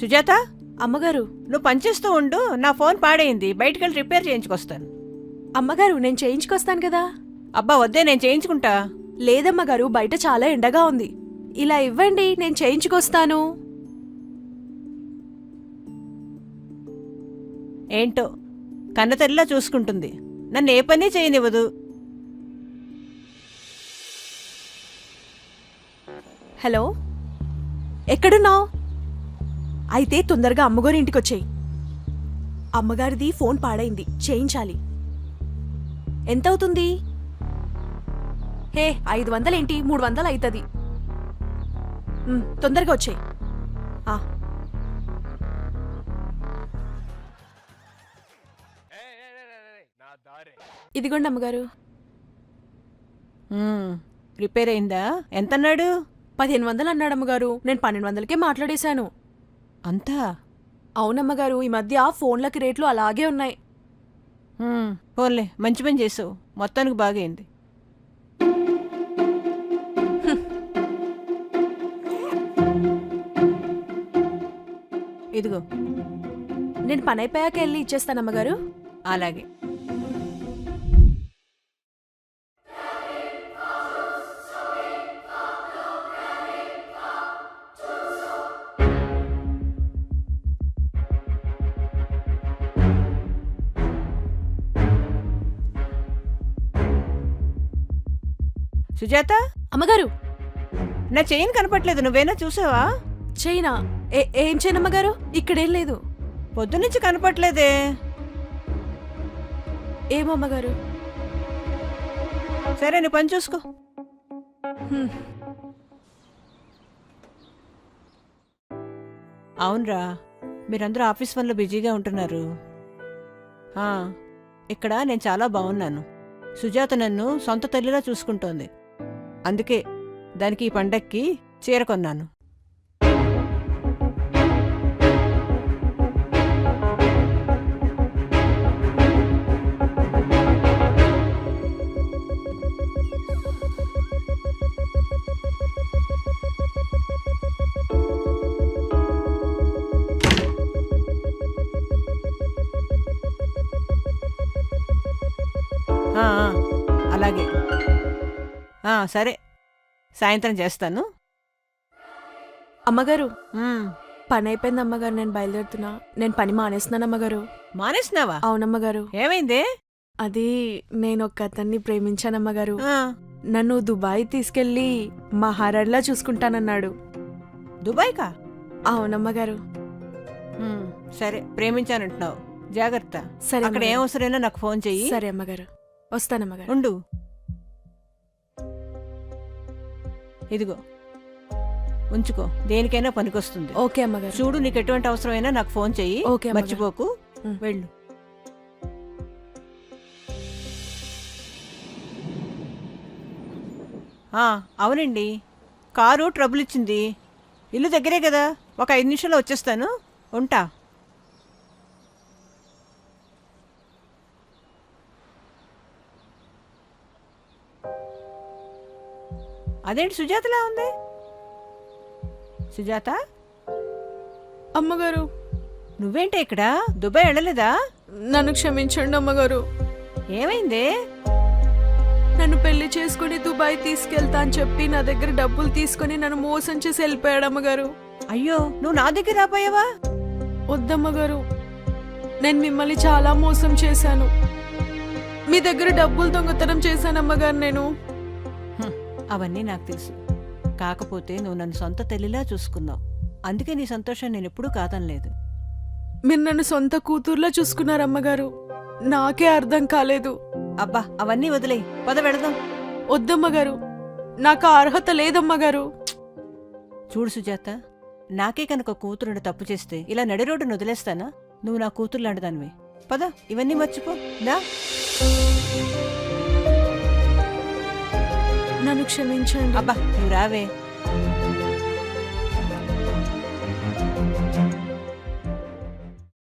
సుజాత అమ్మగారు నువ్వు పనిచేస్తూ ఉండు నా ఫోన్ పాడైంది బయటికెళ్ళి రిపేర్ చేయించుకొస్తాను. అమ్మగారు నేను చేయించుకొస్తాను కదా? అబ్బా వద్దే నేను చేయించుకుంటా. లేదమ్మగారు బయట చాలా ఎండగా ఉంది. ఇలా ఇవ్వండి నేను చేయించుకొస్తాను. ఏంటో కన్నతల్లిలా చూసుకుంటుంది. నన్ను ఏ పని చేయనివ్వదు. హలో? ఎక్కడున్నావు? అయితే తొందరగా అమ్మగారి ఇంటికి వచ్చేయి అమ్మగారిది ఫోన్ పాడైంది చేయించాలి. ఎంత అవుతుంది హే ఐదు వందలేంటి? మూడు వందలు అవుతుంది తొందరగా వచ్చేయి. ఇదిగోండి అమ్మగారు. రిపేర్ అయిందా? ఎంతన్నాడు? పదిహేను వందలు అన్నాడు అమ్మగారు. నేను పన్నెండు వందలకే మాట్లాడేశాను. అంతా? అవునమ్మగారు ఈ మధ్య ఫోన్లకి రేట్లు అలాగే ఉన్నాయి. పోన్లే మంచి పని చేసావు. మొత్తానికి బాగైంది. ఇదిగో నేను పని అయిపోయాక వెళ్ళి ఇచ్చేస్తాను అమ్మగారు అలాగే. సుజాత? అమ్మగారు! నా చైన్ కనపట్లేదు నువ్వేనా చూసావా? చైనా? ఏ ఏం చేయను అమ్మగారు? ఇక్కడేం లేదు. పొద్దునుంచి కనపట్లేదే. ఏమో అమ్మగారు. సరే నీ పని చూసుకో. అవునరా మీరందరూ ఆఫీస్ పనిలో బిజీగా ఉంటున్నారు. ఇక్కడ నేను చాలా బాగున్నాను. సుజాత నన్ను సొంత తల్లిలా చూసుకుంటోంది. అందుకే దానికి ఈ పండక్కి చీర కొన్నాను. అలాగే. సరే. సాయంత్రం చేస్తాను. అమ్మగారు. పని అయిపోయింది అమ్మగారు నేను బయలుదేరుతున్నా. నేను పని మానేస్తున్నాను అమ్మగారు. మానేసినావా? అవునమ్మగారు. ఏమైందే? అది నేను ఒక అతన్ని ప్రేమించాను అమ్మగారు. ఆ, నన్ను దుబాయ్ తీసుకెళ్ళి మహారాణిలా చూసుకుంటానన్నాడు. దుబాయ్కా? అవునమ్మగారు. సరే ప్రేమించానంటున్నావు. జాగ్రత్త. సరే అక్కడ ఏం అమ్మగారు. అవసరమైనా నాకు ఫోన్ చెయ్యి. సరే అమ్మగారు. వస్తానమ్మగారు. ఉండు. ఇదిగో. ఉంచుకో. దేనికైనా పనికొస్తుంది. ఓకే అమ్మగారు. చూడు నీకు ఎటువంటి అవసరమైనా నాకు ఫోన్ చెయ్యి. ఓకే అమ్మగారు. మర్చిపోకు. వెళ్ళు. ఆ, అవునండి. కారు ట్రబుల్ ఇచ్చింది. ఇల్లు దగ్గరే కదా. ఒక ఐదు నిమిషాల్లో వచ్చేస్తాను. ఉంటా. అదేంటి సుజాతలా ఉంది? సుజాత? అమ్మగారు. నువ్వేంటి ఇక్కడ? దుబాయ్ వెళ్ళలేదా? నన్ను క్షమించండి అమ్మగారు. ఏమైంది? నన్ను పెళ్ళి చేసుకుని దుబాయ్ తీసుకెళ్తా అని చెప్పి నా దగ్గర డబ్బులు తీసుకుని నన్ను మోసం చేసి వెళ్ళిపోయాడు అమ్మగారు. అయ్యో నువ్వు నా దగ్గర రాపోయావా వద్దమ్మగారు నేను మిమ్మల్ని చాలా మోసం చేశాను. మీ దగ్గర డబ్బులు దొంగతనం చేశాను అమ్మగారు నేను. అవన్నీ నాకు తెలుసు. కాకపోతే నువ్వు నన్ను సొంత తల్లిలా చూసుకున్నావు. అందుకే నీ సంతోషం నేను ఎప్పుడూ కాదనలేదు. మీరు నన్ను సొంత కూతుర్లా చూసుకున్నారు అమ్మగారు. నాకే అర్థం కాలేదు. అబ్బా అవన్నీ వదిలే పద వెళదాం. వద్దమ్మగారు. నాకు ఆ అర్హత లేదమ్మగారు. చూడు సుజాత నాకే కనుక కూతురుని తప్పు చేస్తే ఇలా నడి రోడ్డును వదిలేస్తానా? నువ్వు నా కూతురు లాంటిదానివి. పద ఇవన్నీ మర్చిపో. నన్ను క్షమించండి. అబ్బా నువ్వు రావే.